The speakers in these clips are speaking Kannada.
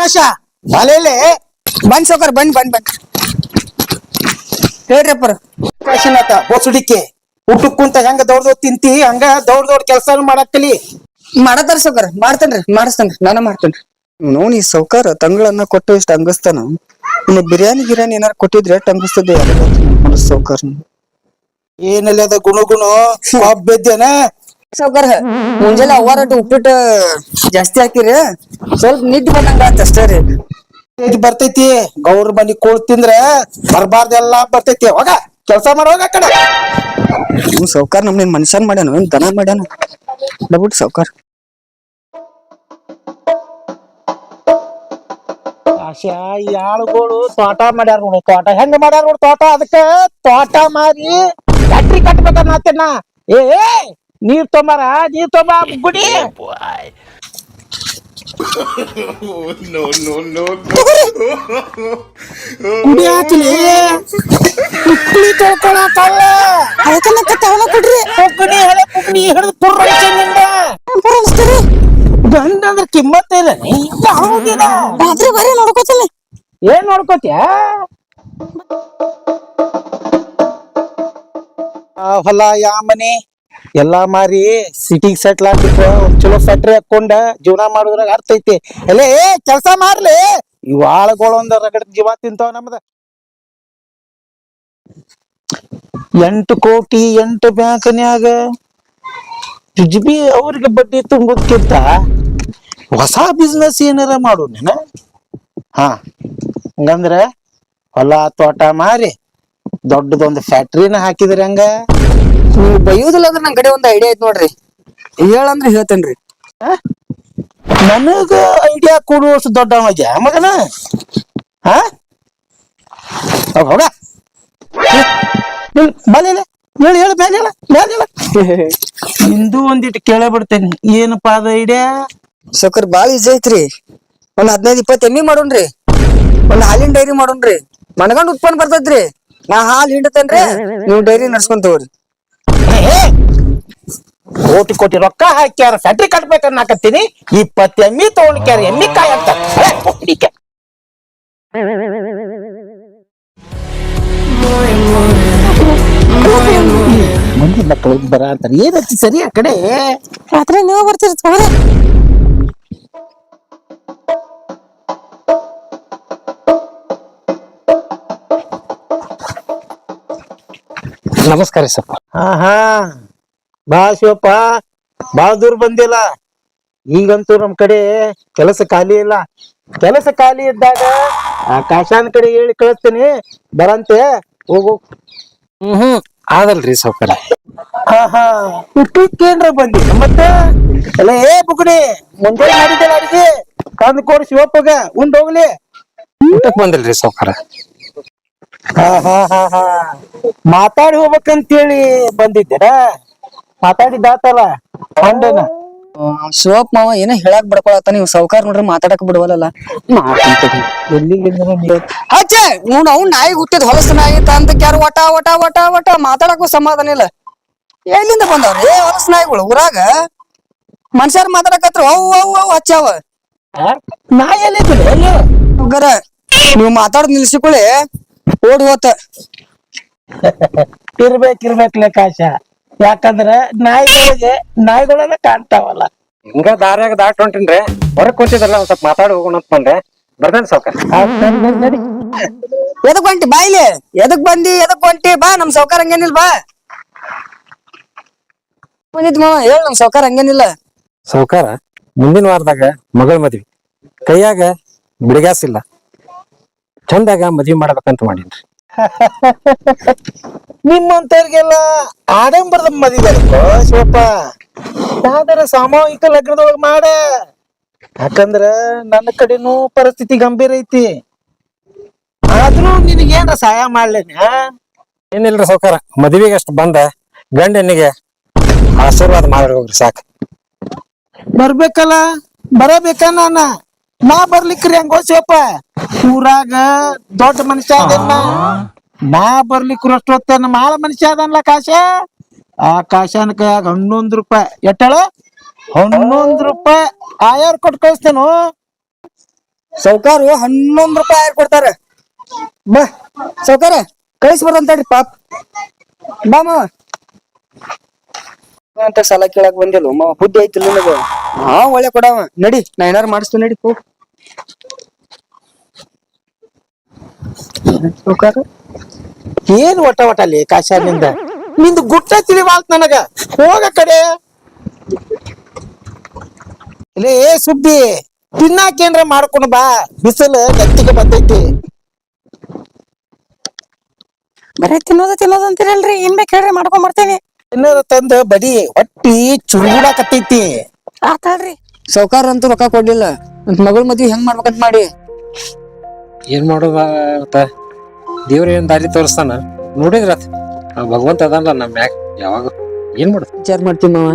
ಆಕಾಶ ಮಲೇಲೆ ಬಂದ್ ಸೌಕರ್ ಬಂದ್ ಬಂದ್ ಬಂದ್ ಹೇಳ್ರಿ ಅಪ್ಪರ. ಆಕಾಶನಾಥ ಬೋಸುಡಿಕೆ ಊಟಕ್ ಕುಂತ ಹೆಂಗ ದೌಡ್ ದೌಡ್ ತಿಂತಿ ಹಂಗ ದೌಡ್ ದೌಡ್ ಕೆಲಸ ಮಾಡಕ್ಕಲಿ ಮಾಡತಾರ ಸೌಕರ್ ಮಾಡ್ತೇನ್ರಿ ಮಾಡಿಸ್ತೇನ್ರಿ ನಾನು ಮಾಡ್ತೇನ್ರಿ. ನೋನ್ ಈ ಸೌಕಾರ ತಂಗಳನ್ನ ಕೊಟ್ಟು ಇಷ್ಟ ಅಂಗಸ್ತಾನ. ಇನ್ನು ಬಿರಿಯಾನಿ ಗಿರಿಯಾನಿ ಏನಾರ ಕೊಟ್ಟಿದ್ರೆ ಟಂಗಿಸ್ತದೆ ಸೌಕರ್ ಏನಲ್ಲಿ ಅದ ಗುಣ ಬೆದ್ದೇನ ಸೌಕರ್ ಮುಂಜಾನೆ ಅವ್ವಾರಟ್ಟು ಉಪ್ಪಿಟ್ಟು ಜಾಸ್ತಿ ಹಾಕಿರಿ ಸ್ವಲ್ಪ ನಿದ್ದೆ ಬಂದಂಗ ಅಷ್ಟೇ ರೀ. ಇದು ಬರ್ತೈತಿ ಗೌರ್ ಮನಿ ಕೋಳ್ ತಿಂದ್ರ ಬರ್ಬಾರ್ದೆಲ್ಲ ಬರ್ತೈತಿ ಹೋಗ ಕೆಲಸ ಮಾಡೋಗ ಆ ಕಡೆ. ನೀವು ಸೌಕರ್ ನಮ್ನೇನ್ ಮನುಷ್ಯನ್ ಮಾಡ್ಯಾನ ಏನ್ ದನ ಮಾಡ್ಯಾನ? ಬಿಟ್ಟು ಸೌಕರ್ ಆಶಾ ಈ ಆಳುಗಳು ತೋಟ ಮಾಡ್ಯಾರ ನೋಡು ತೋಟ ಹೆಂಗ ಮಾಡ್ಯಾರ ನೋಡು ತೋಟ ಅದಕ್ಕ ತೋಟ ಮಾರಿ ಫ್ಯಾಕ್ಟ್ರಿ ಕಟ್ಬೇಕನ್ನ ಏ ಏ, ನೀರ್ ತೊಂಬಾರ? ನೀರ್ ತೊಂಬ ಗುಡಿ. ಗುಡಿ ಹಾಕಲಿ ಕುಕ್ಲಿ ತೊಳ್ಕೊಳಕಲ್ಲ. ಅದಕ್ಕನ್ನ ಕೊಡ್ರಿ. ಕುಕ್ಕಡಿ ಹಳೆ ಕುಕ್ಕಡಿ ಹಿಡಿದು ಪುರ್ರನಿಂದ ಗಂಡ ಅಂದ್ರೆ ಕಿಮ್ಮತ್ತ ಇಲ್ಲ ಹೌದಿಲ್ಲ ರಾತ್ರಿ ಬರೀ ನೋಡ್ಕೋತೀನಿ. ಏನ್ ನೋಡ್ಕೋತ್ಯ? ಆ ಹೊಲ ಯಾ ಮನಿ. ಎಲ್ಲಾ ಮಾರಿ ಸಿಟಿಗ್ ಸೆಟ್ಲ್ ಚಲೋ ಫ್ಯಾಕ್ಟ್ರಿ ಹಾಕೊಂಡ ಜೀವನ ಮಾಡೋದ್ರಾಗ ಅರ್ಥ ಐತಿ. ಎಲ್ಲ ಏ, ಕೆಲಸ ಮಾಡ್ಲಿ? ಇವ್ ಆಳುಗಳು ಒಂದ್ ರಗಡ ಜೀವ ತಿಂತಾವ ನಮ್ದ. ಎಂಟು ಕೋಟಿ, ಎಂಟು ಬ್ಯಾಂಕ್ನ್ಯಾಗ ಜುಜ್ಬಿ ಅವ್ರಿಗೆ ಬಡ್ಡಿ ತುಂಬೋದ್ಕಿಂತ ಹೊಸ ಬಿಸ್ನೆಸ್ ಏನಾರ ಮಾಡು ನೀನ. ಹಾ, ಹಂಗಂದ್ರ ಹೊಲ, ತೋಟ ಮಾರಿ ದೊಡ್ಡದೊಂದು ಫ್ಯಾಕ್ಟ್ರಿನ ಹಾಕಿದ್ರಿ ಹಂಗ ನೀವು ಬೈಯುದಿಲ್ಲ ಅಂದ್ರೆ ನನ್ ಕಡೆ ಒಂದ್ ಐಡಿಯಾ ಐತ್ ನೋಡ್ರಿ. ಹೇಳಂದ್ರೆ ಹೇಳ್ತೇನ್ರಿ. ನನಗ ಐಡಿಯಾ ಕೊಡುವಷ್ಟು ದೊಡ್ಡ ಮಗನ? ಹಾ? ಹೋಗ್ ಹೋಗ. ಮೇಲೆ ಹೇಳಿ ಹೇಳಿ ಮೇಲೆ ಹೇಳ ಮೇಲೆ ಹೇಳ. ಇಂದು ಒಂದಿಟ್ಟು ಕೇಳೇ ಬಿಡ್ತೇನೆ ಏನಪ್ಪಾ ಅದ ಐಡಿಯಾ ಸಕ್ಕರ್ ಬಾಳ ಈಜಿ ಐತ್ರಿ. ಒಂದ್ ಹದಿನೈದು ಇಪ್ಪತ್ತು ಎಮ್ಮಿ ಮಾಡೋಣ್ರಿ. ಒಂದ್ ಹಾಲಿನ ಡೈರಿ ಮಾಡೋಣ್ರಿ. ಮನಗಂಡ್ ಉತ್ಪನ್ನ ಬರ್ತೈತ್ರಿ ನಾ ಹಾಲ್ ಹಿಂಡತೇನ್ರಿ. ನೀವು ಡೈರಿ ನಡ್ಸ್ಕೊಂತ ತಗೋರಿ. ಕೋಟಿ ಕೋಟಿ ರೊಕ್ಕ ಹಾಕ್ಯಾರ ಫ್ಯಾಕ್ಟ್ರಿ ಕಟ್ಬೇಕನ್ನಾಕತ್ತೀನಿ ಇಪ್ಪತ್ತು ಎಮ್ಮಿ ತಗೊಂಡ್ಕ್ಯಾರ ಎಮ್ಮಿ ಕಾಯಿ ಅಂತ. ಏ, ಹುಡ್ಲಿಕ್ಕೆ. ಮಂದಿ ಮಕ್ಕಳು ಬರ ಅಂತಾರೆ. ಏನಂತ ಸರಿ ಆ ಕಡೆ? ರಾತ್ರಿ ನೀವು ಬರ್ತೀರಿ ನಮಸ್ಕಾರ ಸಪ್ಪ. ಹಾ ಹಾ ಬಾ ಶಿವಪ್ಪ ಬಾಳ ದೂರ ಬಂದಿಲ್ಲ. ಈಗಂತೂ ನಮ್ ಕಡೆ ಕೆಲಸ ಖಾಲಿ ಇಲ್ಲ. ಕೆಲಸ ಖಾಲಿ ಇದ್ದಾಗ ಆಕಾಶನ ಕಡೆ ಹೇಳಿ ಕಳಿಸ್ತೀನಿ. ಬರಂತೆ ಹೋಗು. ಹ್ಮ್ ಹ್ಮ್ ಆದಲ್ರಿ ಸೌಕರ್ಯ. ಹಾ ಬಂದಿ? ಮತ್ತೆ? ಎಲ್ಲ ಏ ಬುಗುಡಿ ಮುಂಜಾನೆ ಮಾಡಿದ್ದೆ ಅಡಿಗೆ. ತಂದು ಕೊಡು ಶಿವಪ್ಪಗ ಉಂಡ್ ಹೋಗ್ಲಿ. ಊಟಕ್ ಬಂದಿಲ್ರಿ ಸೌಕರ್ಯ. ಮಾತಾಡಿ ಹೋಗ್ಬೇಕಂತೇಳಿ ಬಂದಿದ್ದೀರ ಮಾತಾಡಿದ್ದಾತಲ್ಲ ಹಂಡೇನ ಶಿವಪ್ಪ ಮಾವ ಏನೋ ಹೇಳಕ್ ಬಿಡ್ಕೊಳತ್ತ ನೀವು? ಸೌಕಾರ ನೋಡ್ರಿ ಮಾತಾಡಕ್ ಬಿಡವಲ್ಲ ಹಚ್ಚೆ ನೋಡ್ ಅವ್ನ್ ನಾಯಿ ಹುಟ್ಟಿದ್ ಹೊಲಸ ನಾಯಿ ತಂದ ಕ್ಯಾರ ಒಟ ಒಟ ಒಟ ಒಟ ಮಾತಾಡಕ್ಕೂ ಸಮಾಧಾನ ಇಲ್ಲ. ಎಲ್ಲಿಂದ ಬಂದವ್ರಿ ಏ ಹೊಲಸ ನಾಯಿಗಳು ಊರಾಗ? ಮನುಷ್ಯರ್ ಮಾತಾಡಕತ್ರ ಅವ್ ಅವ್ ಅವ್ ಹಚ್ಚಾವ. ನಾಯಿ ಎಲ್ಲಿ? ಗರ ನೀವು ಮಾತಾಡೋದ್ ನಿಲ್ಸಿಕೊಳ್ಳಿ ಓಡ್ ಹೋತ. ಇರ್ಬೇಕ್ ಇರ್ಬೇಕ್ ಲೆಕ್ಕಾಶ ಯಾಕಂದ್ರ ನಾಯಿಗಳಿಗೆ ನಾಯಿಗಳನ್ನ ಕಾಣ್ತಾವಲ್ಲ. ಹಿಂಗ ದಾರ್ಯಾಗ ದಾಟ್ ಹೊಂಟಿನ್ರಿ. ಹೊರಗ್ ಕುಂತಿದ್ರಲ್ಲ ಒಂದ್ ಸ್ವಲ್ಪ ಮಾತಾಡಿ ಹೋಗೋಣ ಅಂತ ಬಂದೆ. ಬರ್ದೇನ್ ನಡಿ, ನಡಿ, ನಡಿ. ಎದಕ್ ಹೊಂಟಿ ಬಾ ಇಲ್ಲಿ? ಎದಕ್ ಬಂದಿ? ಎದಕ್ ಹೊಂಟಿ? ಬಾ ನಮ್ ಸೌಕಾರ ಹಂಗೇನಿಲ್ಲ ಬಾ. ಬಂದಿದ್ ಮಾವ ಹೇಳ ನಮ್ ಸೌಕಾರ ಹಂಗೇನಿಲ್ಲ. ಸೌಕಾರ ಮುಂದಿನ ವಾರದಾಗ ಮಗಳ ಮದ್ವಿ. ಕೈಯಾಗ ಬಿಡಿಗಾಸ್ ಇಲ್ಲ. ಚಂದಾಗ ಮದ್ವಿ ಮಾಡ್ಬೇಕಂತ ಮಾಡೀನ್ರಿ. ನಿಮ್ಮಂತವ್ರಿಗೆಲ್ಲ ಆಡಂಬರದ ಮದುವೆ ಶಿವಪ್ಪ? ಯಾವ್ದಾರ ಸಾಮೂಹಿಕ ಲಗ್ನದೊಳಗ ಮಾಡ. ಯಾಕಂದ್ರ ನನ್ನ ಕಡೆನೂ ಪರಿಸ್ಥಿತಿ ಗಂಭೀರ ಐತಿ. ಆದ್ರೂ ನಿನಗೇನ ಸಹಾಯ ಮಾಡ್ಲೇನ? ಏನಿಲ್ರಿ ಸೌಕಾರ ಮದ್ವಿಗೆ ಅಷ್ಟು ಬಂದ ಗಂಡನಿಗೆ ಆಶೀರ್ವಾದ ಮಾಡಿ ಹೋಗ್ರಿ ಸಾಕು. ಬರ್ಬೇಕಲ್ಲ ಬರಬೇಕ ನಾನ? ನಾ ಬರ್ಲಿಕ್ರಿ ಹಂಗೋ ಶಿವಪ್ಪ? ಊರಾಗ ದೊಡ್ಡ ಮನುಷ್ಯ ಅದನ್ನ ನಾ ಬರ್ಲಿಕ್ರು ಅಷ್ಟೊತ್ತ ನಮ್ಮ ಆಳ ಮನುಷ್ಯ ಅದನ್ಲ ಕಾಶ ಆ ಕಾಶನ ಕೈಯಾಗ ಹನ್ನೊಂದ್ ರೂಪಾಯಿ. ಎಟ್ಟಳ? ಹನ್ನೊಂದ್ ರೂಪಾಯಿ ಆಯಾರ್ ಕೊಟ್ಟು ಕಳಿಸ್ತೇನು. ಸೌಕಾರು ಹನ್ನೊಂದ್ ರೂಪಾಯಿ ಆಯಾರ್ ಕೊಡ್ತಾರ. ಬಾ ಸೌಕಾರ ಕಳಿಸ್ಬಾರ್ದಂತೇಳ್ರಿ ಪಾಪ್. ಬಾ ಮಾವ. ಅಂತ ಸಾಲ ಕೇಳಕ್ ಬಂದಿಲ್ಲ ಮಾವ. ಬುದ್ಧಿ ಐತಿಲ್ಲ ನಿನಗ. ಹಾ ಒಳ್ಳೆ ಕೊಡವ. ನಡಿ ನಾ ಏನಾರು ಮಾಡಿಸ್ತೀನಿ ನಡಿ ಹೋಗ್ ಏನ್ ಒಟ ಒಟ ಅಲ್ಲಿ ಕಾಶಾಲಿಂದ ನಿಂದು ಗುಟ್ಟ ತಿಳಿವಾಲ್ತ್ ನನಗ. ಹೋಗ ಕಡೆ. ಏ ಏ ಸುಬ್ಬಿ ತಿನ್ನಾಕೇನ್ರ ಮಾಡ್ಕೊಂಡು ಬಾ. ಬಿಸಿಲು ಗತ್ತಿಗೆ ಬಂದೈತಿ ಬರೀ ತಿನ್ನೋದು ತಿನ್ನೋದು ಅಂತೀರಲ್ರಿ. ಏನ್ ಬೇಕು ಹೇಳ್ರಿ ಮಾಡ್ಕೊಂಡ್ ಬರ್ತೇನೆ. ತಿನ್ನೋದು ತಂದ ಬಡಿ ಹೊಟ್ಟಿ ಚುರುಡಾಕತ್ತೈತಿ ಆತಾಳ್ರಿ ಸೌಕಾರ ಅಂತೂ ರೊಕ್ಕ ಕೊಡ್ಲಿಲ್ಲ. ಮಗಳ ಮದ್ವಿ ಹೆಂಗ್ ಮಾಡ್ಬೇಕಂತ ಮಾಡಿ. ಏನ್ ಮಾಡೋದ ದೇವ್ರ ಏನ್ ದಾರಿ ತೋರಿಸ್ತಾನ? ನೋಡಿದ್ರ ಆ ಭಗವಂತ ಅದಲ್ಲ ನಮ್ ಮ್ಯಾಗ ಯಾವಾಗ? ಏನ್ ಮಾಡುದು? ವಿಚಾರ ಮಾಡ್ತೀನಿ ಮಾವ.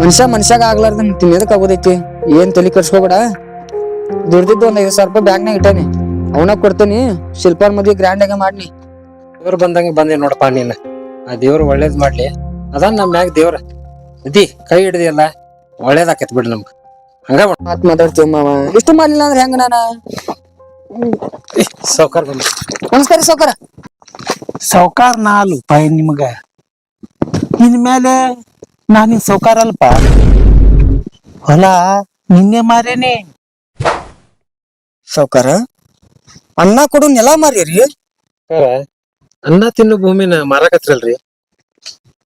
ಮನುಷ್ಯ ಮನುಷ್ಯಾಗ ಆಗ್ಲಾರ್ದ ತಿನ್ನೋದಕ್ ಆಗೋದೈತಿ. ಏನ್ ತಲೆ ಕರ್ಸ್ಕೋಬೇಡ ದುಡ್ದಿದ್ದು ಒಂದ್ ಐದು ಸಾವಿರ ರೂಪಾಯಿ ಬ್ಯಾಂಕ್ನಾಗ ಇಟ್ಟಾನಿ. ಅವನ ಕೊಡ್ತೀನಿ. ಶಿಲ್ಪಾನ್ ಮದ್ವಿ ಗ್ರ್ಯಾಂಡ್ ಆಗಿ ಮಾಡ್ನಿ. ದೇವ್ರ ಬಂದಂಗ ಬಂದೆ ನೋಡಪ್ಪ ನೀನ್. ಆ ದೇವ್ರ ಒಳ್ಳೇದ್ ಮಾಡ್ಲಿ. ಅದಾನ್ ನಮ್ ಮ್ಯಾಗ ದೇವ್ರ. ಅದಿ ಕೈ ಹಿಡ್ದಿಯಲ್ಲ ಒಳ್ಳೇದಾಕತ್ ಬಿಡ್ ನಮ್ಗ. ಹಂಗ ಮಾತ್ ಮಾತಾಡ್ತೀವಿ ಮಾವ. ಇಷ್ಟು ಮಾಡ್ಲಿಲ್ಲ ಅಂದ್ರೆ ಹೆಂಗ ನಾನ? ಸೌಕರ್ ಬಂದ. ನಮಸ್ಕಾರ ಸೌಕಾರ ಸೌಕಾರ ನಾಲು ಪಾಯಿ ನಿಮಗ? ಇನ್ ಮೇಲೆ ನಾನಿನ್ ಸೌಕಾರ ಅಲ್ಪ ಹೊಲ ನಿನ್ನೆ ಮಾರೇನಿ. ಸೌಕಾರ ಅನ್ನ ಕೊಡು ನೆಲ ಮಾರೀರಿ ಅನ್ನ ತಿನ್ನು ಭೂಮಿನ ಮಾರಾಕತ್ರಲ್ರಿ.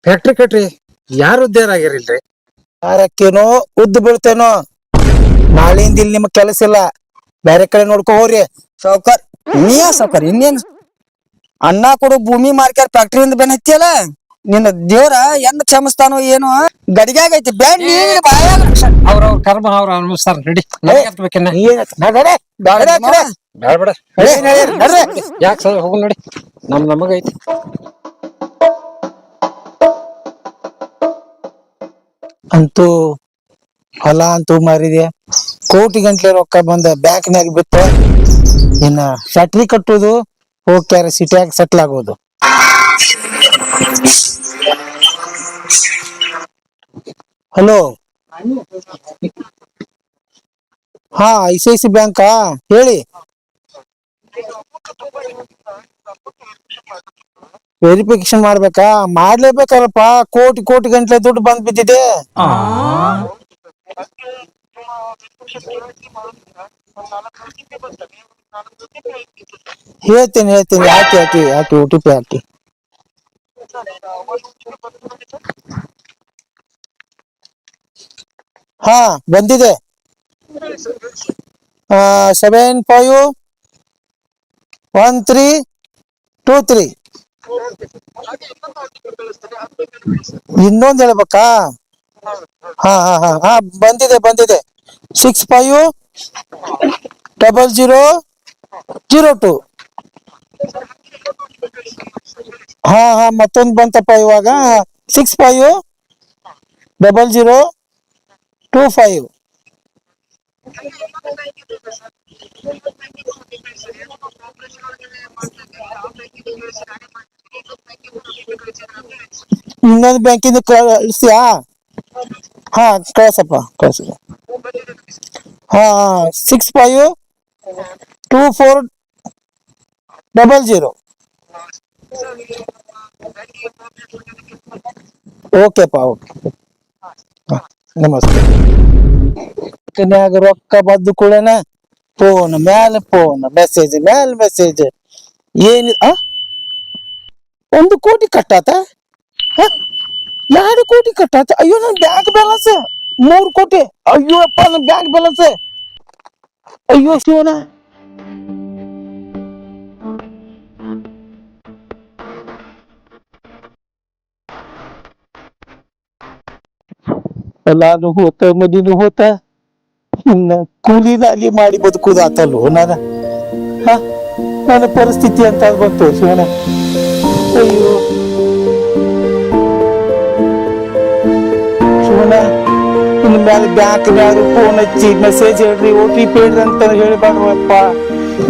ಫ್ಯಾಕ್ಟ್ರಿ ಕಟ್ರಿ ಯಾರು ಉದ್ಧಾರ ಆಗಿರಿಲ್ರಿ ಆರಕ್ಕೇನೋ ಉದ್ದು ಬೀಳ್ತೇನೋ. ನಾಳೆಯಿಂದ ಇಲ್ಲಿ ನಿಮ್ಗೆ ಕೆಲಸ ಇಲ್ಲ. ಬೇರೆ ಕಡೆ ನೋಡ್ಕೊ ಹೋಗ್ರಿ. ಸೌಕರ್ ನೀ ಸೌಕರ್ ಇನ್ನೇನ್? ಅಣ್ಣ ಕೊಡು ಭೂಮಿ ಮಾರ್ಕ್ಯಾರ ಫ್ಯಾಕ್ಟ್ರಿಯಿಂದ ಬೆನ್ ಹತ್ತಿಯಲ್ಲ ನಿನ್ನ ದೇವ್ರ ಎಂದ ಕ್ಷಮಿಸ್ತಾನೋ ಏನೋ? ಗಡಿಗ್ಯಾಗ ಐತಿ. ಬ್ಯಾಡ್ ನೀನ್ ಬಾಯಾಗ ಅವ್ರ ಅವ್ರ ಕರ್ಮ ಅವ್ರ ಅನುಭವಿಸ್ತಾರ ನಡಿ. ಬೇಡ. ಯಾಕೆ ಸರ್ ಹೋಗು ನೋಡಿ. ನಮ್ ನಮಗ ಐತಿ. ಅಂತೂ ಹೊಲ ಅಂತೂ ಮಾರಿದೆ. ಕೋಟಿ ಗಂಟ್ಲೆ ರೊಕ್ಕ ಬಂದ ಬ್ಯಾಂಕ್ನಾಗ ಬಿತ್ತ ಇನ್ನ ಫ್ಯಾಕ್ಟ್ರಿ ಕಟ್ಟುದು ಹೋಗ್ಯಾರ ಸಿಟಿಯಾಗ ಸೆಟ್ಲ್ ಆಗೋದು. ಹಲೋ ಹಾ, ಐ ಸಿ ಐ ಸಿ ಬ್ಯಾಂಕಾ ಹೇಳಿ. ವೆರಿಫಿಕೇಶನ್ ಮಾಡ್ಬೇಕಾ? ಮಾಡ್ಲೇಬೇಕಲ್ಲಪ್ಪ ಕೋಟಿ ಕೋಟಿ ಗಂಟ್ಲೆ ದುಡ್ಡು ಬಂದ್ ಬಿದ್ದಿದೆ ಹೇಳ್ತೀನಿ ಹೇಳ್ತೀನಿ, ಹಾಕಿ ಹಾಕಿ ಹಾಕಿ ಓ ಟಿ ಪಿ ಹಾಕಿ. ಹಾ, ಬಂದಿದೆ. Seven five one three two three ಇನ್ನೊಂದ್ ಹೇಳ್ಬೇಕಾ? ಹಾ ಹಾ ಹಾ ಹಾ, ಬಂದಿದೆ ಬಂದಿದೆ. Six five double zero zero two ಹಾ ಹಾ ಮತ್ತೊಂದ್ ಬಂತಪ್ಪ ಇವಾಗ six five double zero two five ಇನ್ನೊಂದು ಬ್ಯಾಂಕಿಂದ ಕಳಿಸ್ತೀಯಾ ಹಾ ಕಳ್ಸಪ್ಪ ಕಳ್ಸ ಹಾ six five two four double zero ಓಕೆಪ್ಪ okay ನಮಸ್ತೆ ಕನ್ಯಾಗ ರೊಕ್ಕ ಬದ್ದು ಕೂಡನ ಫೋನ್ ಮ್ಯಾಲ ಫೋನ್ ಮೆಸೇಜ್ ಮ್ಯಾಲ ಮೆಸೇಜ್ ಏನಿ ಆ ಒಂದು ಕೋಟಿ ಕಟ್ಟಾತ ಹ? ಎರಡು ಕೋಟಿ ಕಟ್ಟಾತ ಅಯ್ಯೋ ನನ್ ಬ್ಯಾಂಕ್ ಬ್ಯಾಲೆನ್ಸ್ ಮೂರು ಕೋಟಿ ಅಯ್ಯೋ ಅಪ್ಪ ನನ್ ಬ್ಯಾಂಕ್ ಬ್ಯಾಲೆನ್ಸ್ ಅಯ್ಯೋ ಶಿವನ ಎಲ್ಲಾನು ಹೋತ ಮದಿನು ಹೋತ ಇನ್ನ ಕೂಲಿ ನಾಲಿ ಮಾಡಿ ಬದುಕುದಾತಲ್ಲೋ ನಾನ ಹ? ನನ್ನ ಪರಿಸ್ಥಿತಿ ಅಂತ ಬಂತು ಶಿವನ ಅಯ್ಯೋ ಇನ್ನು ಮೇಲೆ ಬ್ಯಾಂಕ್ ಮ್ಯಾಲ ಫೋನ್ ಹಚ್ಚಿ ಮೆಸೇಜ್ ಹೇಳ್ರಿ ಓ ಟಿ ಪಿ ಹೇಳ್ರಿ ಅಂತ ಹೇಳ್ಬಾರ್ದಪ್ಪ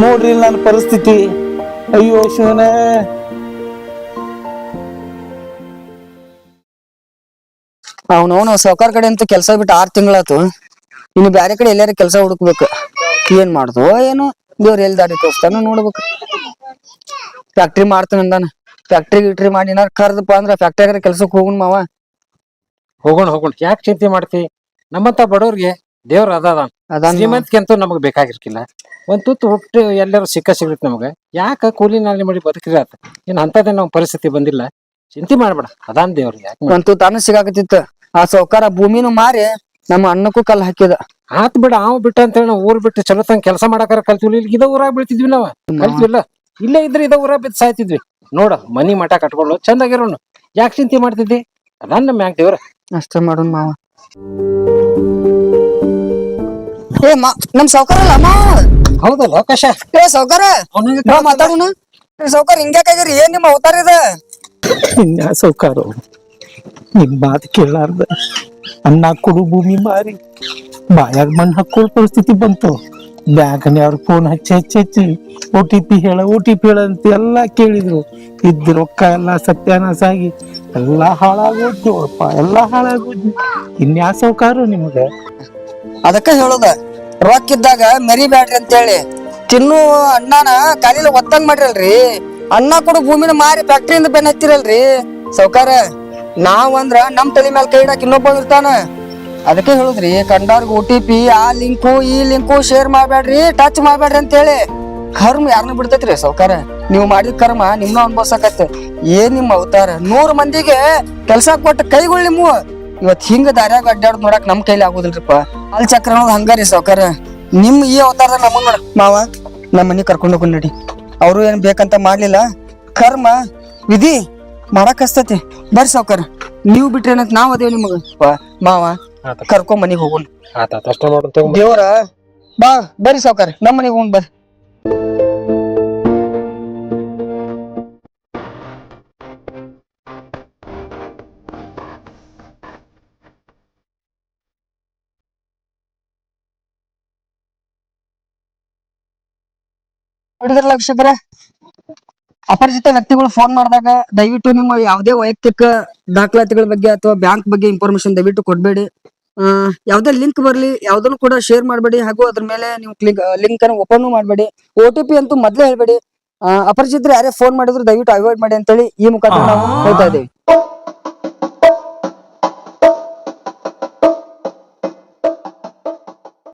ನೋಡ್ರಿ ನನ್ನ ಪರಿಸ್ಥಿತಿ. ಅಯ್ಯೋ, ಶಿವನ. ಅವನವನು ಸೌಕಾರ ಕಡೆ ಅಂತ ಕೆಲಸ ಬಿಟ್ಟು ಆರ್ ತಿಂಗಳಾತು. ಇನ್ನು ಬ್ಯಾರೆ ಕಡೆ ಎಲ್ಲಾರ ಕೆಲಸ ಹುಡುಕ್ಬೇಕು. ಏನ್ ಮಾಡ್ದು? ಏನು ದೇವ್ರ ಎಲ್ಲಿ ದಾರಿ ತೋರಿಸ್ತಾನ ನೋಡ್ಬೇಕು. ಫ್ಯಾಕ್ಟ್ರಿ ಮಾಡ್ತಾನ ಅಂದಾನ. ಫ್ಯಾಕ್ಟ್ರಿ ಗಿಟ್ರಿ ಮಾಡಿ ಏನಾರ ಕರ್ದಪ್ಪ ಅಂದ್ರ ಫ್ಯಾಕ್ಟ್ರಿಯಾಗ ಕೆಲ್ಸಕ್ಕೆ ಹೋಗುನ್ ಮಾವ. ಹೋಗೋಣ ಹೋಗೋಣ. ಯಾಕೆ ಚಿಂತೆ ಮಾಡ್ತಿ? ನಮ್ಮಂತ ಬಡವ್ರಿಗೆ ದೇವ್ರ ಅದಾನ ಶ್ರೀಮಂತಿಗೆ ನಮಗ್ ಬೇಕಾಗಿರ್ಕಿಲ್ಲ. ಒಂದ್ ತುತ್ತು ಹುಟ್ಟು ಎಲ್ಲರೂ ಸಿಕ್ಕ ಸಿಗುತ್ತೆ ನಮಗ. ಯಾಕ ಕೂಲಿ ನಾಲಿ ಮಾಡಿ ಬದುಕಿರ ಆತ? ಇನ್ ಅಂತದೇ ನಮ್ ಪರಿಸ್ಥಿತಿ ಬಂದಿಲ್ಲ. ಚಿಂತೆ ಮಾಡ್ಬೇಡ. ಅದಾನ್ ದೇವ್ರಿಗೆ ಒಂದ್ ಒಂತು ತಾನು ಸಿಗಾಕತ್ತಿತ್ತ. ಆ ಸೌಕಾರ ಭೂಮಿನೂ ಮಾರಿ ನಮ್ಮ ಅಣ್ಣಕ್ಕೂ ಕಲ್ ಹಾಕಿದ ಆತ್ ಬಿಡ ಅವ್ ಬಿಟ್ಟ ಅಂತ ಹೇಳಿ ನಾವು ಊರ್ ಬಿಟ್ಟು ಚಲೋ ತಂಗ ಕೆಲಸ ಮಾಡಾಕಾರ ಕಲ್ತಿವಿ. ಇಲ್ಲಿ ಇದ ಊರಾಗ ಬೀಳ್ತಿದ್ವಿ ನಾವ. ಕಲ್ತಿವಿಲ್ಲ? ಇಲ್ಲೇ ಇದ್ರೆ ಇದ ಊರಾಗ ಬಿದ್ದು ಸಾಯ್ತಿದ್ವಿ. ನೋಡ ಮನಿ ಮಠ ಕಟ್ಕೊಂಡು ಚಂದಾಗಿರೋಣ ಯಾಕೆ ಚಿಂತೆ ಮಾಡ್ತಿದ್ದಿ? ನಮ್ಮ ಮ್ಯಾಗ ದೇವ್ರ? ಅಷ್ಟ ಮಾಡೋಣ ಮಾವ. ಏ ಮಾ ನಮ್ ಸಾವ್ಕಾರ ಅಲ್ಲ ಮಾವ ಹೌದಲ್ಲ ಅವಕಾಶ ಏ ಸೌಕಾರ ಬಾ ಮಾತಾಡೋಣ ಏ ಸೌಕಾರ ಹಿಂಗ್ಯಾಕಾಗಿರಿ ಏನ್ ನಿಮ್ಮ ಅವತಾರ ಇದ? ಇನ್ಯಾ ಸೌಕಾರ ನಿಮ್ ಮಾತು ಕೇಳಾರ್ದ. ಅನ್ನ ಕೊಡು ಭೂಮಿ ಮಾರಿ. ಬಾಯಾಗ ಮಣ್ಣು ಹಾಕೊಳ್ಳೋ ಪರಿಸ್ಥಿತಿ ಬಂತು. ಬ್ಯಾಂಕ್ನ ಅವ್ರ ಫೋನ್ ಹಚ್ಚಿ ಹಚ್ಚಿ ಹಚ್ಚಿ ಓ ಟಿ ಪಿ ಹೇಳ ಓ ಟಿ ಪಿ ಹೇಳ ಅಂತ ಎಲ್ಲಾ ಕೇಳಿದ್ರು. ಇದ್ದ ರೊಕ್ಕ ಎಲ್ಲ ಸತ್ಯಾನಾಶ ಆಗಿ ಎಲ್ಲಾ ಹಾಳಾಗೋದು ಅಪ್ಪ, ಎಲ್ಲ ಹಾಳಾಗೋದು ಇನ್ಯಾ ಸೌಕಾರ ನಿಮ್ಗ? ಅದಕ್ಕ ಹೇಳೋದ, ರೊಕ್ಕ ಇದ್ದಾಗ ಮೆರಿಬ್ಯಾಡ್ರಿ ಅಂತೇಳಿ. ತಿನ್ನು ಅಣ್ಣನ ಕಾಲಿಲ ಒತ್ತಂಗ್ ಮಾಡಿರಲ್ರಿ. ಅಣ್ಣ ಕೂಡ ಭೂಮಿನ ಮಾರಿ ಫ್ಯಾಕ್ಟ್ರಿಯಿಂದ ಬೆನ್ ಹತ್ತಿರಲ್ರಿ ಸೌಕಾರ ನಾವಂದ್ರ ನಮ್ ತಲೆ ಮೇಲೆ ಕೈ ಇಡಕ್ ಇನ್ನೊಬ್ಬ ಇರ್ತಾನ. ಅದಕ್ಕೆ ಹೇಳುದ್ರಿ ಕಂಡವ್ರಿಗೆ ಓ ಟಿ ಪಿ, ಆ ಲಿಂಕು, ಈ ಲಿಂಕು ಶೇರ್ ಮಾಡ್ಬೇಡ್ರಿ ಟಚ್ ಮಾಡ್ಬೇಡ್ರಿ ಅಂತೇಳಿ. ಕರ್ಮ ಯಾರನ್ನ ಬಿಡ್ತೈತ್ರಿ ಸೌಕಾರ. ನೀವು ಮಾಡಿದ ಕರ್ಮ ನಿಮ್ನ ಅನ್ಭವ್ಸಕತ್ತೆ. ಏನ್ ನಿಮ್ಮ ಅವತಾರ? ನೂರು ಮಂದಿಗೆ ಕೆಲ್ಸ ಕೊಟ್ಟ ಕೈಗಳು ನಿಮ್ಮ ಇವತ್ ಹಿಂಗ ದಾರ್ಯಾಗ ಅಡ್ಡಾಡ್ ನೋಡಕ್ ನಮ್ ಕೈಲಿ ಆಗುದಿಲ್ರಿಪ್ಪ. ಅಲ್ ಚಕ್ರ ಅನ್ನೋದು ಹಂಗಾರಿ ಸಾವ್ಕಾರ. ನಿಮ್ ಈ ಅವತಾರ ನಮ್ಮ ನೋಡ. ಮಾವ ನಮ್ಮ ಮನಿ ಕರ್ಕೊಂಡು ಹೋಗ್ ನಡಿ. ಅವರು ಏನ್ ಬೇಕಂತ ಮಾಡ್ಲಿಲ್ಲ. ಕರ್ಮ ವಿಧಿ ಮಾಡಕ್ ಹಸ್ತತಿ. ಬರ್ರಿ ಸಾವ್ಕಾರ. ನೀವು ಬಿಟ್ರಿ ಏನಂತ ನಾವ್ ಅದೇವ್ ನಿಮಗ. ಮಾವ ಕರ್ಕೊಂಡ್ ಮನಿಗ್ ಹೋಗೋಣ ಆತ ಅಷ್ಟ ನೋಡ್ತೇವೆ ದೇವ್ರ ಬಾ ಬರ್ರಿ ಸಾವ್ಕಾರ. ನಮ್ಮ ಮನಿಗ್ ಹೋಗ್ ಬರ್ರಿ. ನೋಡಿದ್ರಲ್ಲ ವೀಕ್ಷಕರೇ. ಅಪರಿಚಿತ ವ್ಯಕ್ತಿಗಳು ಫೋನ್ ಮಾಡಿದಾಗ ದಯವಿಟ್ಟು ನಿಮ್ಮ ಯಾವುದೇ ವೈಯಕ್ತಿಕ ದಾಖಲಾತಿಗಳ ಬಗ್ಗೆ ಅಥವಾ ಬ್ಯಾಂಕ್ ಬಗ್ಗೆ ಇನ್ಫಾರ್ಮೇಶನ್ ದಯವಿಟ್ಟು ಕೊಡಬೇಡಿ. ಯಾವುದೇ ಲಿಂಕ್ ಬರಲಿ ಯಾವ್ದನ್ನು ಕೂಡ ಶೇರ್ ಮಾಡಬೇಡಿ. ಹಾಗೂ ಅದ್ರ ಮೇಲೆ ನೀವು ಕ್ಲಿಕ್ ಲಿಂಕ್ ಅನ್ನು ಓಪನ್ ಮಾಡಬೇಡಿ. ಒ ಟಿ ಪಿ ಅಂತೂ ಮೊದಲೇ ಹೇಳಬೇಡಿ. ಅಪರಿಚಿತರು ಯಾರೇ ಫೋನ್ ಮಾಡಿದ್ರು ದಯವಿಟ್ಟು ಅವಾಯ್ಡ್ ಮಾಡಿ ಅಂತೇಳಿ ಈ ಮುಖಾಂತರ ನಾವು ಹೇಳ್ತಾ ಇದ್ದೀವಿ.